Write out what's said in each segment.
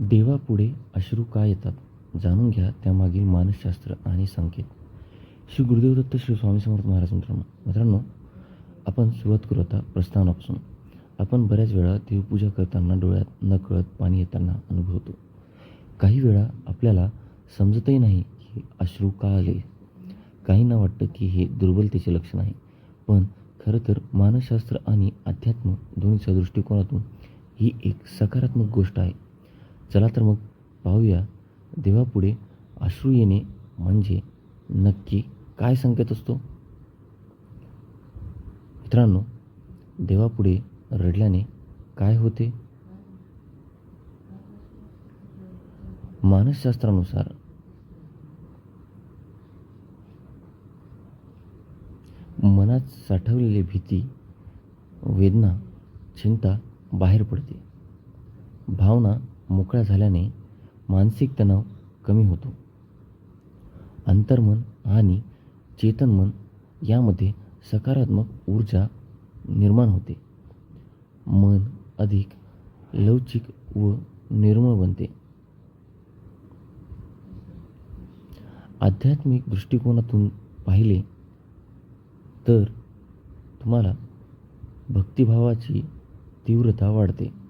देवापुढे अश्रू का येतात? जाणून घ्या त्यामागील मानसशास्त्र आणि संकेत. श्री गुरुदेव दत्त श्री स्वामी समर्थ महाराज मित्रांनो मित्रांनो आपण सुरुवात करू आता प्रस्थानापासून. आपण बऱ्याच वेळा देवपूजा करताना डोळ्यात नकळत पाणी येताना अनुभवतो. काही वेळा आपल्याला समजतही नाही की अश्रू का आले. काहींना वाटतं की हे दुर्बलतेचे लक्षण आहे. पण खरं तर मानसशास्त्र आणि अध्यात्म दोन्हीच्या दृष्टिकोनातून ही एक सकारात्मक गोष्ट आहे. चला तर मग पाहूया देवापुढे अश्रू येणे म्हणजे नक्की काय संकेत असतो? मित्रांनो देवापुढे रडल्याने काय होते? मानसशास्त्रानुसार मनात साठवलेली भीती वेदना चिंता बाहेर पडते. भावना मोकळा झाल्याने मानसिक तणाव कमी होतो. अंतर्मन आणि चेतनमन यामध्ये सकारात्मक ऊर्जा निर्माण होते. मन अधिक लवचिक व निर्मळ बनते. आध्यात्मिक दृष्टिकोनातून पाहिले तर तुम्हाला भक्तिभावाची तीव्रता वाढते.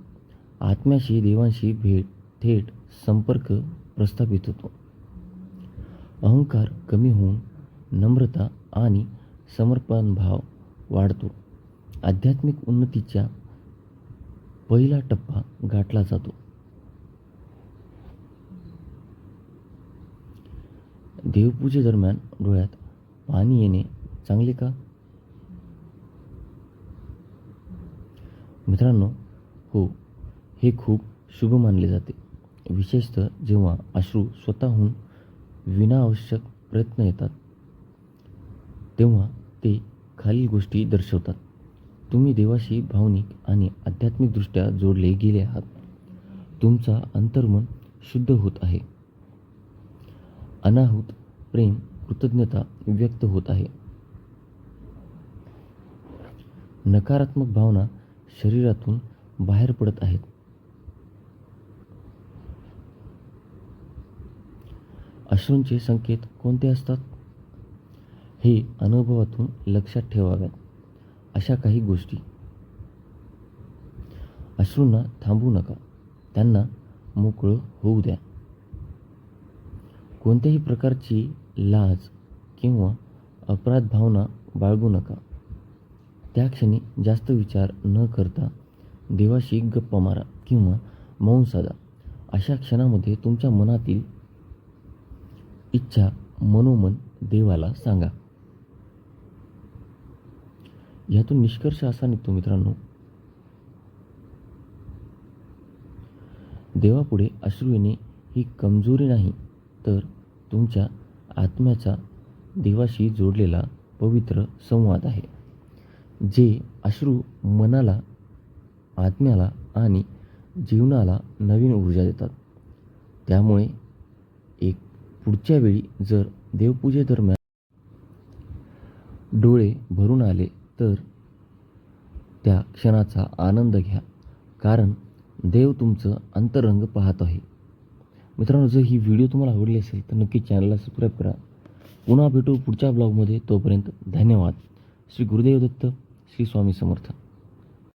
आत्म्याशी देवांशी भेट थेट संपर्क प्रस्थापित होतो. अहंकार कमी होऊन नम्रता आणि समर्पण भाव वाढतो. आध्यात्मिक उन्नतीच्या पहिला टप्पा गाठला जातो. देवपूजेदरम्यान डोळ्यात पाणी येणे चांगले का? मित्रांनो हो हे खूप शुभ मानले जाते. विशेषतः जेव्हा अश्रू स्वतःहून विनावश्यक प्रयत्न येतात तेव्हा ते खालील गोष्टी दर्शवतात. तुम्ही देवाशी भावनिक आणि आध्यात्मिकदृष्ट्या जोडले गेले आहात. तुमचा अंतर्मन शुद्ध होत आहे. अनाहूत प्रेम कृतज्ञता व्यक्त होत आहे. नकारात्मक भावना शरीरातून बाहेर पडत आहेत. अश्रूंचे संकेत कोणते असतात? हे अनुभवातून लक्षात ठेवाव्यात. अशा काही गोष्टी. अश्रूंना थांबू नका. त्यांना मोकळं होऊ द्या. कोणत्याही प्रकारची लाज किंवा अपराध भावना बाळगू नका. त्या क्षणी जास्त विचार न करता देवाशी गप्पा मारा किंवा मौन साधा. अशा क्षणामध्ये तुमच्या मनातील इच्छा मनोमन देवाला सांगा. यातून निष्कर्ष असा निघतो मित्रांनो. देवापुढे अश्रू येणे ही कमजोरी नाही तर तुमच्या आत्म्याचा देवाशी जोडलेला पवित्र संवाद आहे. जे अश्रू मनाला आत्म्याला आणि जीवनाला नवीन ऊर्जा देतात. त्यामुळे पुढच्या वेळी जर देवपूजेदरम्यान डोळे भरून आले तर त्या क्षणाचा आनंद घ्या. कारण देव तुमचं अंतरंग पाहत आहे. मित्रांनो जर ही व्हिडिओ तुम्हाला आवडली असेल तर नक्की चॅनलला सबस्क्राईब करा. पुन्हा भेटू पुढच्या ब्लॉगमध्ये तोपर्यंत धन्यवाद. श्री गुरुदेव दत्त श्री स्वामी समर्थ.